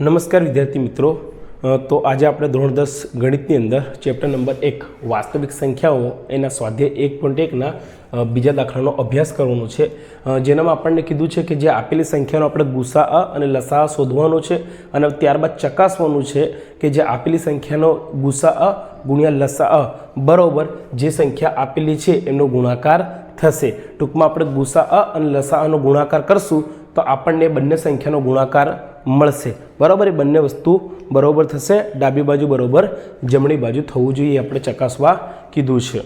નમસ્કાર વિદ્યાર્થી મિત્રો. તો આજે આપણે ધોરણ દસ ગણિતની અંદર ચેપ્ટર નંબર એક, વાસ્તવિક સંખ્યાઓ, એના સ્વાધ્યાય એક પોઈન્ટ એકના બીજા દાખલાનો અભ્યાસ કરવાનો છે. જેનામાં આપણને કીધું છે કે જે આપેલી સંખ્યાનો આપણે ગુસા અને લસા શોધવાનો છે અને ત્યારબાદ ચકાસવાનું છે કે જે આપેલી સંખ્યાનો ગુસા ગુણ્યા લસા બરોબર જે સંખ્યા આપેલી છે એનો ગુણાકાર થશે. ટૂંકમાં આપણે ગુસા અ અને લસાઅનો ગુણાકાર કરશું તો આપણને બંને સંખ્યાનો ગુણાકાર મળશે. બરાબર? એ બંને વસ્તુ બરોબર થશે. ડાબી બાજુ બરોબર જમણી બાજુ થવું જોઈએ આપણે ચકાસવા કીધું છે.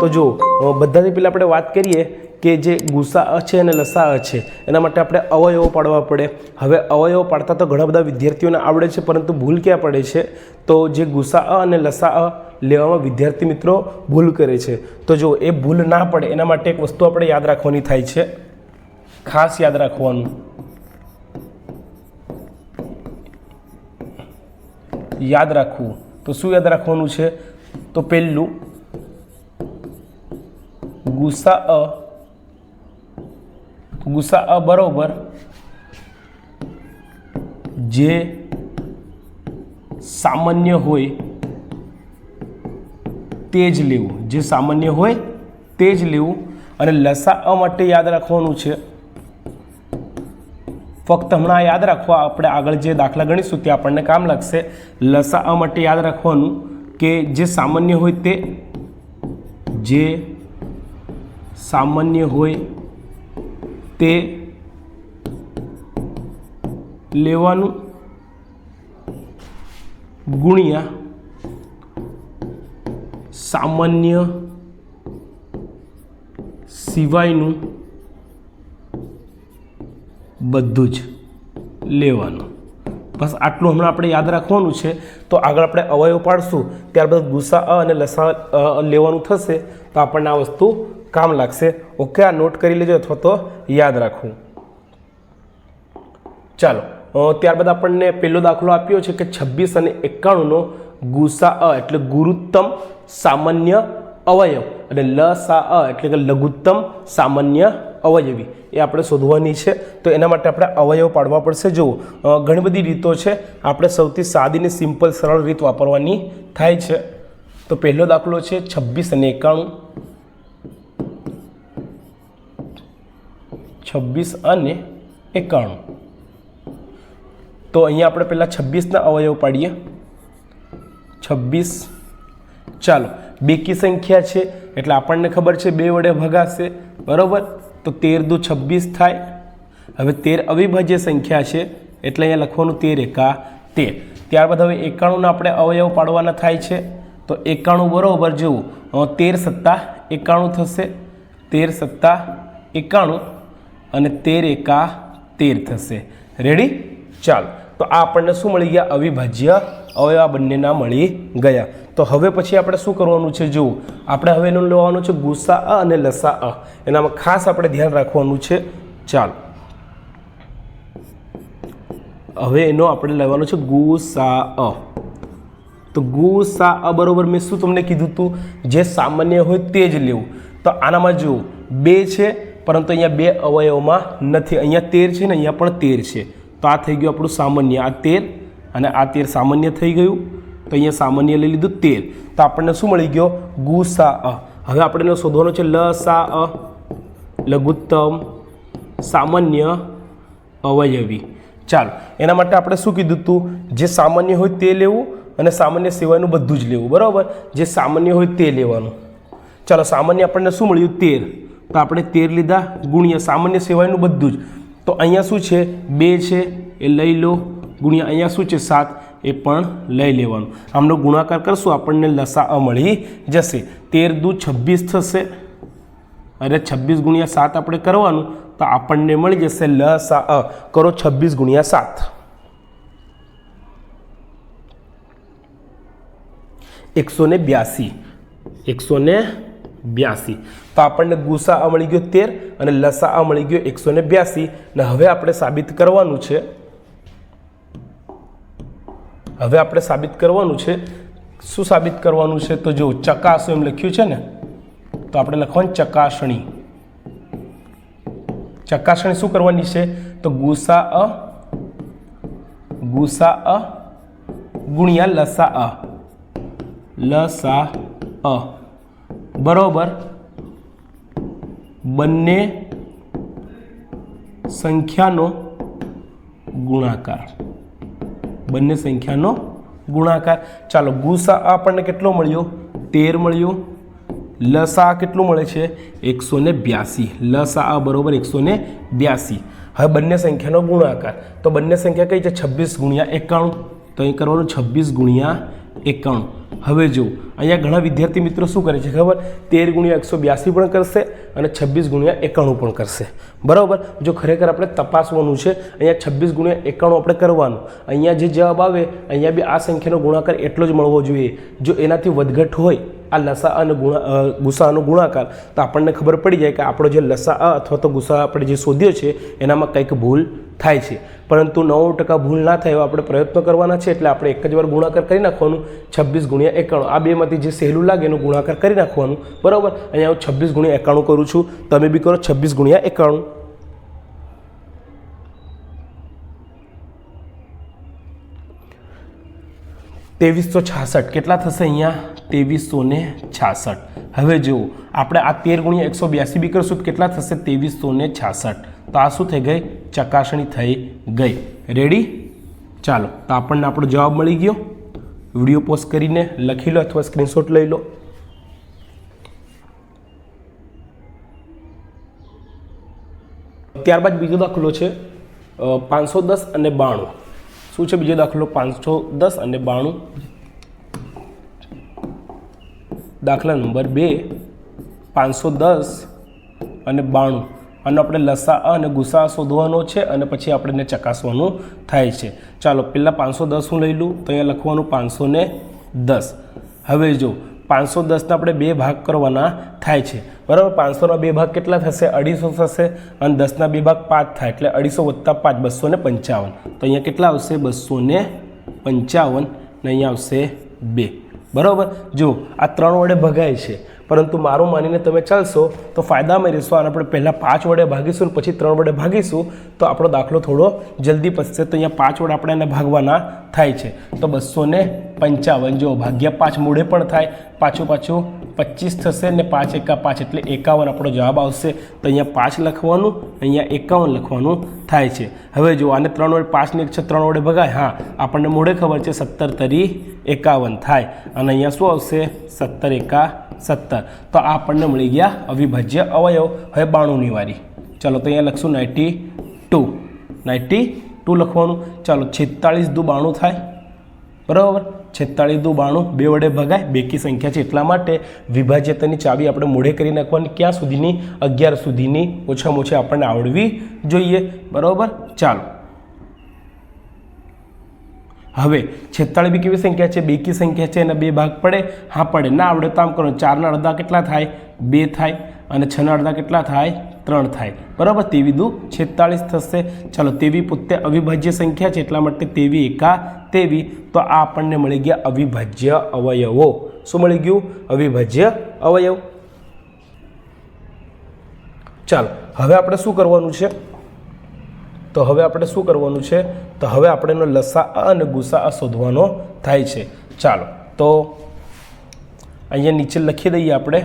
તો જો અ, બધાથી પહેલાં આપણે વાત કરીએ કે જે ગુસા છે અને લસા છે એના માટે આપણે અવયવો પાડવા પડે. હવે અવયવો પાડતા તો ઘણા બધા વિદ્યાર્થીઓને આવડે છે પરંતુ ભૂલ ક્યાં પડે છે? તો જે ગુસા અને લસા લેવામાં વિદ્યાર્થી મિત્રો ભૂલ કરે છે. તો જો એ ભૂલ ના પડે, એના માટે એક વસ્તુ આપણે યાદ રાખવાની થાય છે. ખાસ યાદ રાખવાનું. યાદ રાખવું. તો શું યાદ રાખવાનું છે? તો પહેલું ગુસા અ ગુસા અ બરોબર, જે સામાન્ય હોય તે જ લેવું. જે સામાન્ય હોય તે જ લેવું. અને લસા અ માટે યાદ રાખવાનું છે. ફક્ત હમણાં યાદ રાખવા, આપણે આગળ જે દાખલા ગણીશું તે આપણને કામ લાગશે. લસા માટે યાદ રાખવાનું કે જે સામાન્ય હોય તે, જે સામાન્ય હોય તે લેવાનું ગુણ્યા સામાન્ય સિવાયનું બધું જ લેવાનું. બસ આટલું હમણાં આપણે યાદ રાખવાનું છે. તો આગળ આપણે અવયવ પાડશું. ત્યારબાદ ગુસા અ અને લસા લેવાનું થશે. તો આપણને આ વસ્તુ કામ લાગશે. ઓકે, આ નોટ કરી લેજો અથવા તો યાદ રાખવું. ચાલો ત્યારબાદ આપણને પહેલો દાખલો આપ્યો છે કે છવ્વીસ અને એકાણુંનો ગુસા અ એટલે ગુરુત્તમ સામાન્ય અવયવ અને સા અ એટલે કે લઘુત્તમ સામાન્ય અવયવી એ આપણે શોધવાની છે. તો એના માટે આપણે અવયવ પાડવા પડશે. જુઓ ઘણી બધી રીતો છે. આપણે સૌથી સાદી ને સિમ્પલ સરળ રીત વાપરવાની થાય છે. તો પહેલો દાખલો છે છવ્વીસ અને એકાણું. છવ્વીસ અને એકાણું. તો અહીંયા આપણે પહેલાં છવ્વીસના અવયવ પાડીએ. છવ્વીસ. ચાલો, બેકી સંખ્યા છે, એટલે આપણને ખબર છે બે વડે ભગાશે. બરાબર? તો તેર દુ છવ્વીસ થાય. હવે તેર અવિભાજ્ય સંખ્યા છે, એટલે અહીંયા લખવાનું તેર એકા તેર. ત્યારબાદ હવે એકાણુંના આપણે અવયવ પાડવાના થાય છે. તો એકાણું બરાબર જેવું તેર સત્તા એકાણું થશે. તેર સત્તા એકાણું અને તેર એકા તેર થશે. રેડી ચાલો. તો આ આપણને શું મળી ગયા? અવિભાજ્ય. અવયવ બંનેના મળી ગયા. તો હવે પછી આપણે શું કરવાનું છે? જુઓ. આપણે હવે એનું લેવાનું છે ગુસા અ અને લસા અ. એનામાં ખાસ આપણે ધ્યાન રાખવાનું છે. ચાલો. હવે એનો આપણે લેવાનો છે ગુસા અ. તો ગુસા અ બરોબર મેં શું તમને કીધું હતું જે સામાન્ય હોય તે જ લેવું. તો આનામાં જુઓ. બે છે, પરંતુ અહીંયા બે અવયવમાં નથી. અહીંયા તેર છે ને અહીંયા પણ તેર છે. તો આ થઈ ગયું આપણું સામાન્ય. આ તેર અને આ તેર સામાન્ય થઈ ગયું. તો અહીંયા સામાન્ય લઈ લીધું તેર. તો આપણને શું મળી ગયો? ગુસા અ. હવે આપણે શોધવાનો છે લ સા અ. લઘુત્તમ સામાન્ય અવયવી. ચાલો, એના માટે આપણે શું કીધું હતું જે સામાન્ય હોય તે લેવું અને સામાન્ય સિવાયનું બધું જ લેવું. બરાબર? જે સામાન્ય હોય તે લેવાનું. ચાલો, સામાન્ય આપણને શું મળ્યું? તેર. તો આપણે તેર લીધા. ગુણ્યા સામાન્ય સિવાયનું બધું જ. તો અહીંયા શું છે? બે છે, એ લઈ લો. ગુણ્યા અહીંયા શું છે? સાત. એ પણ લઈ લેવાનું. આમનો ગુણાકાર કરશું, આપણને લસા મળી જશે. તેર દુ છવ્વીસ થશે. અને છવ્વીસ ગુણ્યા સાત આપણે કરવાનું, તો આપણને મળી જશે લ સા અ. કરો છવ્વીસ ગુણ્યા સાત. એકસો ને બ્યાસી. એકસો ને બ્યાસી. તો આપણને ગુસા મળી ગયો તેર અને લસા મળી ગયો એકસો ને બ્યાસી. ને હવે આપણે સાબિત કરવાનું છે. હવે આપણે સાબિત કરવાનું છે. શું સાબિત કરવાનું છે? તો જો ચકાસો એમ લખ્યું છે ને, તો આપણે લખવાનું ચકાસણી. ચકાસણી શું કરવાની છે? તો ગુસા અ ગુસા અ, ગુણ્યા લસા અ. લસા અ. બરોબર? બંને સંખ્યાનો ગુણાકાર. બંને સંખ્યાનો ગુણાકાર. ચાલો, ગુસા આપણને કેટલો મળ્યો? તેર મળ્યો. લસા કેટલું મળે છે? એકસો ને બ્યાસી. લસા બરોબર એકસો ને બ્યાસી. હવે બંને સંખ્યાનો ગુણાકાર. તો બંને સંખ્યા કઈ છે? છવ્વીસ ગુણ્યા એકાણું. તો અહીં કરવાનું છવ્વીસ ગુણ્યા એકાણું. હવે જો અહીંયા ઘણા વિદ્યાર્થી મિત્રો શું કરે છે ખબર? તેર ગુણ્યા એકસો બ્યાસી પણ કરશે અને છવ્વીસ ગુણ્યા એકાણું પણ કરશે. બરાબર? જો ખરેખર આપણે તપાસવાનું છે અહીંયા છવ્વીસ ગુણ્યા એકાણું આપણે કરવાનું. અહીંયા જે જવાબ આવે અહીંયા બી આ સંખ્યાનો ગુણાકાર એટલો જ મળવો જોઈએ. જો એનાથી વધઘટ હોય આ લસા અને ગુણા અ, ગુસાઅનો ગુણાકાર તો આપણને ખબર પડી જાય કે આપણો જે લસા અથવા તો ગુસા આપણે જે શોધ્યો છે એનામાં કંઈક ભૂલ થાય છે. પરંતુ નવ્વાણું ટકા ભૂલ ના થાય એવા આપણે પ્રયત્નો કરવાના છે એટલે આપણે એક જ વાર ગુણાકાર કરી નાખવાનું, છવ્વીસ ગુણ્યા એકાણું. આ બેમાંથી જે સહેલું લાગે એનો ગુણાકાર કરી નાખવાનું. બરાબર? અહીંયા હું છવ્વીસ ગુણ્યા એકાણું કરું છું. તમે બી કરો છવ્વીસ ગુણ્યા એકાણું. ત્રેવીસો છાસઠ. કેટલા થશે અહીંયા? ત્રેવીસો ને છાસઠ. હવે જુઓ, આપણે આ તેર ગુણ્યા એકસો બ્યાસી બી કરશું કેટલા થશે? ત્રેવીસો ને છાસઠ. તો આ શું થઈ ગઈ? ચકાસણી થઈ ગઈ. રેડી ચાલો, તો આપણને આપણો જવાબ મળી ગયો. વીડિયો પોસ્ટ કરીને લખી લો અથવા સ્ક્રીનશોટ લઈ લો. ત્યારબાદ બીજો દાખલો છે પાંચસો દસ અને બાણું. શું છે બીજો દાખલો? પાંચસો દસ અને બાણું. દાખલા નંબર બે, પાંચસો દસ અને બાણું. અને આપણે લસા અને ગુસા શોધવાનો છે અને પછી આપણે ચકાસવાનું થાય છે. ચાલો, પહેલાં પાંચસો દસ હું લઈ લઉં, તો અહીંયા લખવાનું પાંચસો ને દસ. હવે જો, પાંચસો દસના આપણે બે ભાગ કરવાના થાય છે. બરાબર? પાંચસોના બે ભાગ કેટલા થશે? અઢીસો થશે અને દસના બે ભાગ પાંચ થાય, એટલે અઢીસો વત્તા પાંચ બસો ને પંચાવન. તો અહીંયા કેટલા આવશે? બસો ને પંચાવન ને અહીંયા આવશે બે. બરાબર? જો, આ ત્રણ વડે ભગાય છે. પરંતુ મારું માનીને તમે ચાલશો તો ફાયદામાં રહેશો. અને આપણે પહેલાં પાંચ વડે ભાગીશું ને પછી ત્રણ વડે ભાગીશું તો આપણો દાખલો થોડો જલ્દી પચશે તો અહીંયા પાંચ વડે આપણે એને ભાગવાના થાય છે. તો બસો પંચાવન જો ભાગ્યા પાંચ મૂળે પણ થાય પાછું પાછું પચીસ થશે ને પાંચ એકા પાંચ એટલે એકાવન આપણો જવાબ આવશે. તો અહીંયા પાંચ લખવાનું, અહીંયા એકાવન લખવાનું થાય છે. હવે જો આને ત્રણ વડે પાંચને એક છે, ત્રણ વડે ભગાય, હા, આપણને મોઢે ખબર છે સત્તર તરી એકાવન થાય. અને અહીંયા શું આવશે? સત્તર એકા સત્તર. તો આ આપણને મળી ગયા અવિભાજ્ય અવયવ. હવે બાણુંની વારી ચાલો તો અહીંયા લખશું નાઇન્ટી ટુ. નાઇન્ટી ટુ લખવાનું. ચાલો છેતાળીસ દુ બાણું થાય. બરાબર? છેતાળીસ દુ બાણું બે વડે ભગાય, બેકી સંખ્યા છે એટલા માટે વિભાજ્યતાની ચાવી આપણે મોઢે કરી નાખવાની. ક્યાં સુધીની? અગિયાર સુધીની. ઓછામાં ઓછી આપણને આવડવી જોઈએ. બરાબર? ચાલો. હવે છેતાળીસ બી કેવી સંખ્યા છે? બેકી સંખ્યા છે એના બે ભાગ પડે. હા, પડે. ના આવડે તો આમ કરો. ચારના અડધા કેટલા થાય? બે થાય. અને છના અડધા કેટલા થાય? ત્રણ થાય. બરાબર? તેવી દુ છેતાળીસ થશે. ચાલો, તેવી પોતે અવિભાજ્ય સંખ્યા છે એટલા માટે તેવી એકા તેવી. તો આ આપણને મળી ગયા અવિભાજ્ય અવયવો. શું મળી ગયું? અવિભાજ્ય અવયવ. ચાલો, હવે આપણે શું કરવાનું છે? તો હવે આપણે શું કરવાનું છે? તો હવે આપણે એનો લસા અને ગુસા શોધવાનો થાય છે. ચાલો, તો અહીંયા નીચે લખી દઈએ આપણે.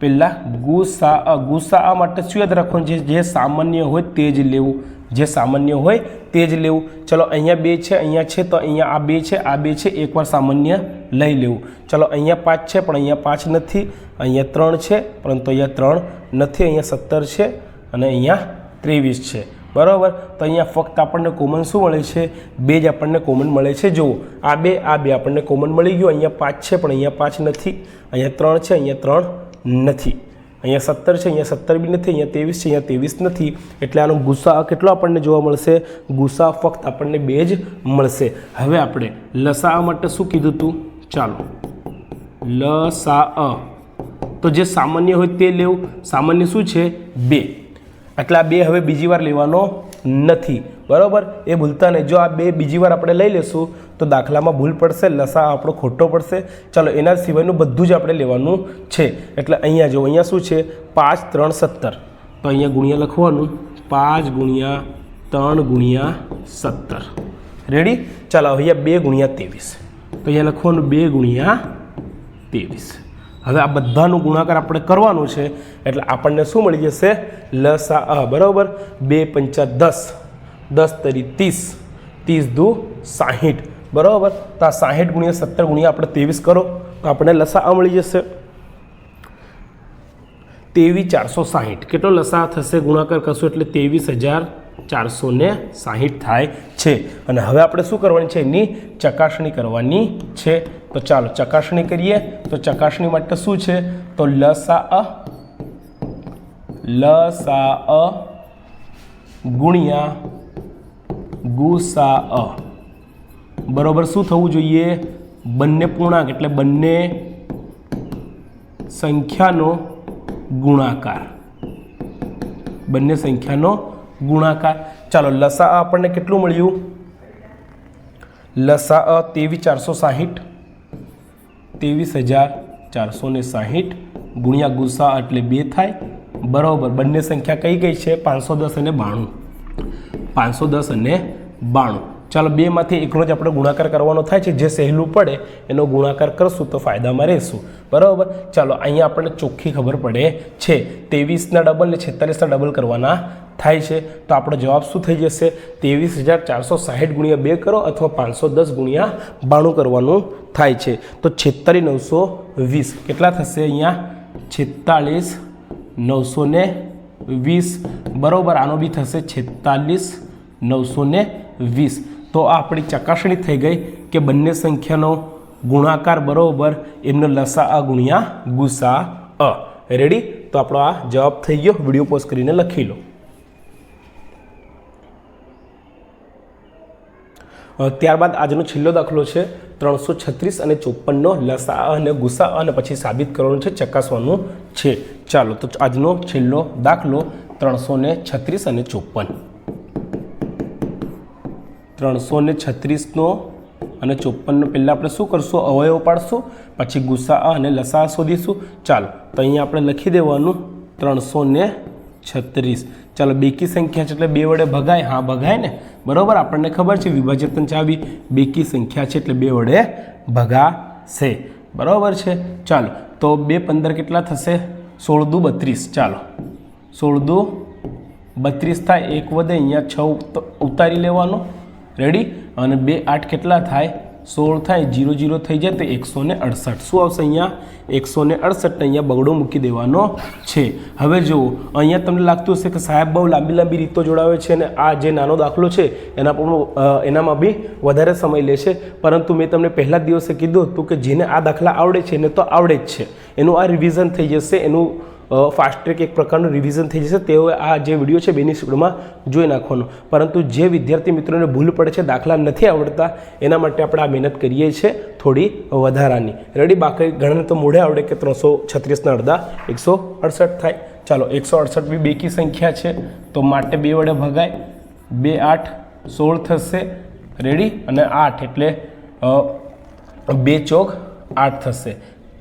પહેલાં ગુસા ગુસા માટે શું યાદ રાખવાનું છે? જે સામાન્ય હોય તે જ લેવું. જે સામાન્ય હોય તે જ લેવું. ચલો, અહીંયા બે છે, અહીંયા છે, તો અહીંયા આ બે છે, આ બે છે, એકવાર સામાન્ય લઈ લેવું. ચલો, અહીંયા પાંચ છે, પણ અહીંયા પાંચ નથી. અહીંયા ત્રણ છે, પરંતુ અહીંયા ત્રણ નથી. અહીંયા સત્તર છે અને અહીંયા ત્રેવીસ છે. બરાબર? તો અહીંયા ફક્ત આપણને કોમન શું મળે છે? બે જ આપણને કોમન મળે છે. જુઓ, આ બે આ બે આપણને કોમન મળી ગયું. અહીંયા પાંચ છે, પણ અહીંયા પાંચ નથી. અહીંયા ત્રણ છે, અહીંયા ત્રણ નથી. અહીંયા સત્તર છે, અહીંયા સત્તર બી નથી, અહીંયા ત્રેવીસ છે, અહીંયા ત્રેવીસ નથી. એટલે આનો ગુસ્સા કેટલો આપણને જોવા મળશે? ગુસ્સા ફક્ત આપણને બે જ મળશે. હવે આપણે લસા માટે શું કીધું હતું ચાલો. લસા અ. તો જે સામાન્ય હોય તે લેવું. સામાન્ય શું છે? બે. એટલે આ બે હવે બીજી વાર લેવાનો નથી. બરાબર? એ ભૂલતા નહીં જો આ બે બીજી વાર આપણે લઈ લેશું, તો દાખલામાં ભૂલ પડશે લસા આપણો ખોટો પડશે. ચાલો, એના સિવાયનું બધું જ આપણે લેવાનું છે. એટલે અહીંયા જો, અહીંયા શું છે? પાંચ, ત્રણ, સત્તર. તો અહીંયા ગુણ્યા લખવાનું. પાંચ ગુણ્યા ત્રણ ગુણ્યા સત્તર. રેડી ચાલો, અહીંયા બે ગુણ્યા ત્રેવીસ. તો અહીંયા લખવાનું બે ગુણ્યા ત્રેવીસ. હવે આ બધાનું ગુણાકાર આપણે કરવાનું છે. એટલે આપણને શું મળી જશે? લસા અ, બરાબર? બે પંચા દસ. દસ તરી ત્રીસ. ત્રીસ દુ સાહીઠ. બરાબર? તો આ સાહીઠ ગુણ્યા સત્તર ગુણ્યા આપણે ત્રેવીસ કરો, તો આપણને લસા અ મળી જશે. ત્રેવીસ ચારસો સાહીઠ. કેટલો લસા થશે? ગુણાકાર કરશું એટલે ત્રેવીસ હજાર ચારસો ને સાહીઠ થાય છે. અને હવે આપણે શું કરવાની છે? એની ચકાસણી કરવાની છે. તો ચાલો ચકાસણી કરીએ. તો ચકાસણી માટે શું છે? તો લસા અ લસા અ ગુણ્યા ગુસા અ બરોબર, શું થવું જોઈએ? બંને પૂર્ણાંક, એટલે બંને સંખ્યાનો ગુણાકાર. બંને સંખ્યાનો ગુણાકાર. ચાલો, લસા અ આપણને કેટલું મળ્યું? લસા અ ત્રેવીસ ચારસો સાહીઠ. ત્રેવીસ હજાર ચારસો ને સાહીઠ ગુણ્યા ગુસા એટલે બે થાય. બરાબર, બંને સંખ્યા કઈ કઈ છે? પાંચસો દસ અને બાણું. પાંચસો દસ અને બાણું. ચાલો બેમાંથી એકનો જ આપણે ગુણાકાર કરવાનો થાય છે. જે સહેલું પડે એનો ગુણાકાર કરશું તો ફાયદામાં રહેશું. બરાબર? ચાલો અહીંયા આપણને ચોખ્ખી ખબર પડે છે. ત્રેવીસના ડબલ ને છેતાલીસના ડબલ કરવાના થાય છે. તો આપણો જવાબ શું થઈ જશે? ત્રેવીસ હજાર ચારસો સાહીઠ ગુણ્યા બે કરો અથવા પાંચસો દસ ગુણ્યા બાણું કરવાનું થાય છે. તો છેતાલીસ નવસો વીસ. કેટલા થશે અહીંયા? છેતાલીસ નવસો ને વીસ. બરાબર? આનો બી થશે છેતાલીસ નવસો ને વીસ. તો આ આપણી ચકાસણી થઈ ગઈ કે બંને સંખ્યાનો ગુણાકાર બરાબર એમનો લસા અ ગુણ્યા ગુસા અ. રેડી તો આપણો આ જવાબ થઈ ગયો. વીડિયો પોઝ કરીને લખી લો. ત્યારબાદ આજનો છેલ્લો દાખલો છે ત્રણસો છત્રીસ અને ચોપનનો લસા અને ગુસા અને પછી સાબિત કરવાનું છે, ચકાસવાનું છે. ચાલો, તો આજનો છેલ્લો દાખલો ત્રણસો છત્રીસ અને ચોપન ત્રણસો ને છત્રીસનો અને ચોપનનો પહેલાં આપણે શું કરશું? અવયવ પાડશું, પછી ગુસ્સા અને લસા શોધીશું. ચાલો, તો અહીંયા આપણે લખી દેવાનું ત્રણસો ને છત્રીસ. ચાલો, બેકી સંખ્યા છે એટલે બે વડે ભગાય. હા, ભગાય ને? બરાબર, આપણને ખબર છે વિભાજન ચાવી બેકી સંખ્યા છે એટલે બે વડે ભગાશે. બરાબર છે? ચાલો, તો બે પંદર કેટલા થશે? સોળ દુ બત્રીસ. ચાલો સોળ દુ બત્રીસ થાય, એક વધે અહીંયા છ ઉત- ઉતારી લેવાનો. રેડી અને બે આઠ કેટલા થાય? સોળ થાય, જીરો જીરો થઈ જાય તો એકસો ને અડસઠ. શું આવશે અહીંયા? એકસો ને અડસઠ અહીંયા બગડો મૂકી દેવાનો છે. હવે જુઓ, અહીંયા તમને લાગતું હશે કે સાહેબ બહુ લાંબી લાંબી રીતો જોડાવે છે અને આ જે નાનો દાખલો છે, એના પણ એનામાં બી વધારે સમય લેશે. પરંતુ મેં તમને પહેલા દિવસે કીધું હતું કે જેને આ દાખલા આવડે છે એને તો આવડે જ છે. એનું આ રિવિઝન થઈ જશે, એનું ફાસ્ટ ટ્રેક એક પ્રકારનું રિવિઝન થઈ જશે તેઓ આ જે વીડિયો છે બેની સ્પીડમાં જોઈ નાખવાનો. પરંતુ જે વિદ્યાર્થી મિત્રોને ભૂલ પડે છે, દાખલા નથી આવડતા, એના માટે આપણે આ મહેનત કરીએ છીએ થોડી વધારાની. રેડી બાકી ઘણાને તો મોઢે આવડે કે ત્રણસો છત્રીસના અડધા, એકસો અડસઠ થાય. ચાલો, એકસો અડસઠ બી બેકી સંખ્યા છે, તો માટે બે વડે ભગાય. બે આઠ, સોળ થશે. રેડી અને આઠ એટલે બે ચોક આઠ થશે.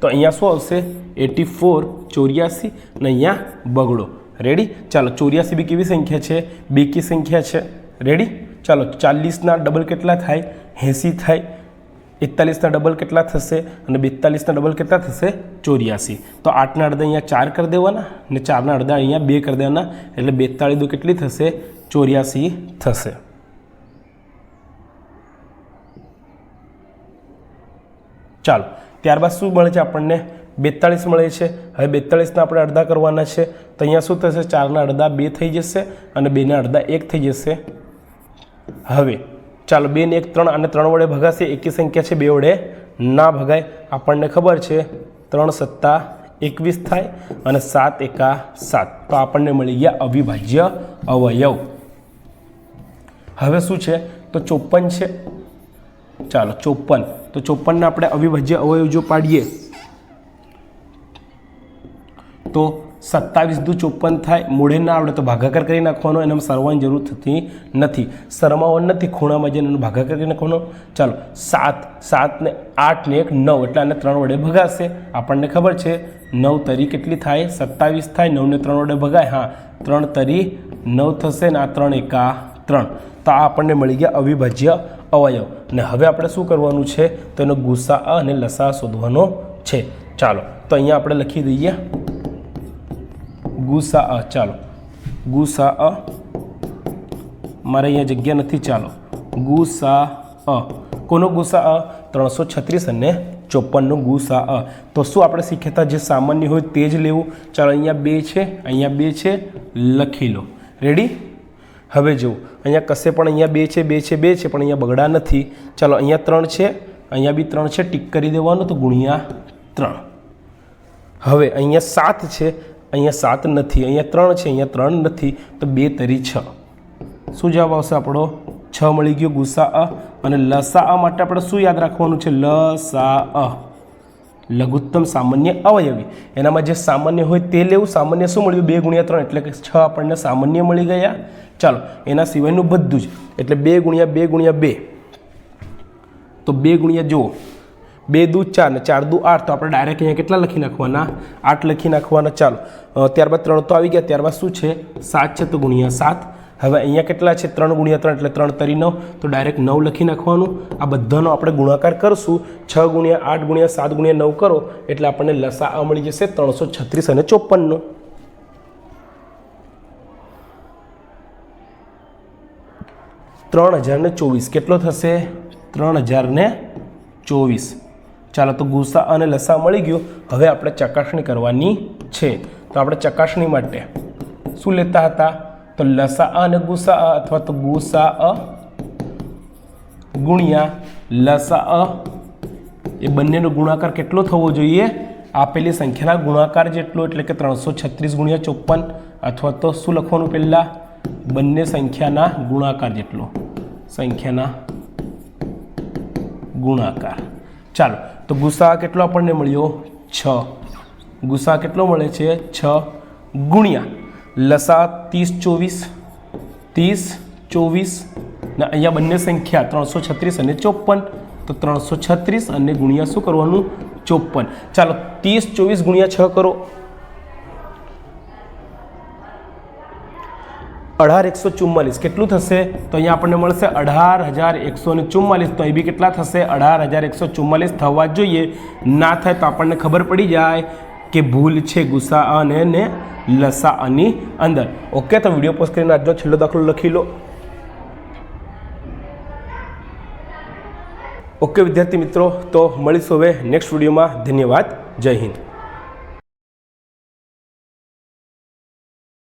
તો અહીંયા શું આવશે? એટી ફોર ચોર્યાસી અને અહીંયા બગડો. રેડી ચાલો, ચોર્યાસી બી કેવી સંખ્યા છે? બેકી સંખ્યા છે. રેડી ચાલો, ચાલીસના ડબલ કેટલા થાય? એંસી થાય. એકતાલીસના ડબલ કેટલા થશે? અને બેતાલીસના ડબલ કેટલા થશે? ચોર્યાસી. તો આઠના અડધા અહીંયા ચાર કરી દેવાના અને ચારના અડધા અહીંયા બે કરી દેવાના. એટલે બેતાળીસ દો કેટલી થશે? ચોર્યાસી થશે. ચાલો ત્યારબાદ શું મળે છે આપણને? બેતાળીસ મળે છે. હવે બેતાળીસના આપણે અડધા કરવાના છે. તો અહીંયા શું થશે? ચારના અડધા બે થઈ જશે અને બેના અડધા એક થઈ જશે. હવે ચાલો બે ને એક ત્રણ અને ત્રણ વડે ભગાશે. એકી સંખ્યા છે, બે વડે ના ભગાય. આપણને ખબર છે, ત્રણ સત્તા એકવીસ થાય અને સાત એકા સાત. તો આપણને મળી ગયા અવિભાજ્ય અવયવ. હવે શું છે? તો ચોપન છે. ચાલો ચોપન તો ચોપનને આપણે અવિભાજ્ય અવયવ જો પાડીએ, તો સત્તાવીસ દુ ચોપન થાય, મૂળે ના આવડે તો ભાગાકાર કરી નાખવાનો એને સરવાની જરૂર થતી નથી. સરમાવન નથી, ખૂણામાં જઈને એનો ભાગાકાર કરી નાખવાનો. ચાલો, સાત સાતને આઠને એક, નવ, એટલે આને ત્રણ વડે ભગાશે. આપણને ખબર છે, નવ તરી કેટલી થાય? સત્તાવીસ થાય, નવને ત્રણ વડે ભગાય. હા, ત્રણ તરી નવ થશે ને આ ત્રણ એકા ત્રણ. તો આ આપણને મળી ગયા અવિભાજ્ય અવયવ. ને હવે આપણે શું કરવાનું છે? તો એનો ગુસ્સા અને લસા શોધવાનો છે. ચાલો, તો અહીંયા આપણે લખી દઈએ. ગુસા અ, ચાલો. ગુસા અ. મારે અહીંયા જગ્યા નથી, ચાલો. ગુસા અ. કોનો ગુસા અ? ત્રણસો છત્રીસ અને ચોપનનો ગુસા અ. તો શું આપણે શીખ્યા જે સામાન્ય હોય તે જ લેવું? ચાલો, અહીંયા બે છે, અહીંયા બે છે, લખી લો. રેડી હવે જુઓ, અહીંયા કશે પણ અહીંયા બે છે બે છે બે છે, પણ અહીંયા બગડા નથી. ચાલો, અહીંયા ત્રણ છે, અહીંયા બી ત્રણ છે, ટીક કરી દેવાનું તો ગુણ્યા ત્રણ. હવે અહીંયા સાત છે, અહીંયા સાત નથી, અહીંયા ત્રણ છે, અહીંયા ત્રણ નથી, તો બે તરી છ. શું જવાબ આવશે આપણો? છ મળી ગયો ગુસા અ, અને લસા અ માટે આપણે શું યાદ રાખવાનું છે? લસા અ. લઘુત્તમ સામાન્ય અવયવી. એનામાં જે સામાન્ય હોય તે લેવું, સામાન્ય શું મળ્યું? બે ગુણ્યા ત્રણ, એટલે કે છ આપણને સામાન્ય મળી ગયા. ચાલો, એના સિવાયનું બધું જ. એટલે બે ગુણ્યા બે ગુણ્યા બે. તો બે ગુણ્યા જુઓ. બે દુ ચાર ને ચાર દુ આઠ. તો આપણે ડાયરેક્ટ અહીંયા કેટલા લખી નાખવાના? આઠ લખી નાખવાના. ચાલો ત્યારબાદ ત્રણ તો આવી ગયા. ત્યારબાદ શું છે? સાત છે તો ગુણ્યા સાત. હવે અહીંયા કેટલા છે? ત્રણ ગુણ્યા ત્રણ એટલે ત્રણ તરી નવ. તો ડાયરેક્ટ નવ લખી નાખવાનું. આ બધાનો આપણે ગુણાકાર કરશું. છ ગુણ્યા આઠ ગુણ્યા સાત ગુણ્યા નવ કરો. એટલે આપણને લસા મળી જશે ત્રણસો છત્રીસ અને ચોપનનો. ત્રણ હજાર ને ચોવીસ. કેટલો થશે? ત્રણ હજારને ચોવીસ. ચાલો તો ગુસ્સા અને લસા મળી ગયો. હવે આપણે ચકાસણી કરવાની છે. તો આપણે ચકાસણી માટે શું લેતા હતા? તો લસા અને ગુસા અથવા તો ગુસા અ ગુણ્યા લસા અ. એ બંનેનો ગુણાકાર કેટલો થવો જોઈએ? આપેલી સંખ્યાના ગુણાકાર જેટલો એટલે કે ત્રણસો છત્રીસ ગુણ્યા ચોપન અથવા તો શું લખવાનું પહેલાં? બંને સંખ્યાના ગુણાકાર જેટલો. સંખ્યાના ગુણાકાર. ચાલો, તો ગુસા કેટલો આપણને મળ્યો? છ. ગુસા કેટલો મળે છે? છ ગુણ્યા. લસા ત્રીસ ચોવીસ ત્રીસ ચોવીસ, ને અહીંયા બંને સંખ્યા ત્રણસો છત્રીસ અને ચોપન. તો ત્રણસો છત્રીસ અને ગુણ્યા શું કરવાનું? ચોપન. ચાલો, ત્રીસ ચોવીસ ગુણ્યા છ કરો. અઢાર એકસો ચુમ્માલીસ. કેટલું થશે? તો અહીંયા આપણને મળશે અઢાર હજાર એકસો ને ચુમ્માલીસ. તો અહીં બી કેટલા થશે? અઢાર હજાર એકસો ચુમ્માલીસ થવા જ જોઈએ. ના થાય તો આપણને ખબર પડી જાય કે ભૂલ છે ગુસ્સા અને ને લસા અની અંદર. ઓકે તો વીડિયો પોસ્ટ કરીને આજનો છેલ્લો દાખલો લખી લો. ઓકે વિદ્યાર્થી મિત્રો, તો મળીશું હવે નેક્સ્ટ વિડીયોમાં. ધન્યવાદ. જય હિન્દ.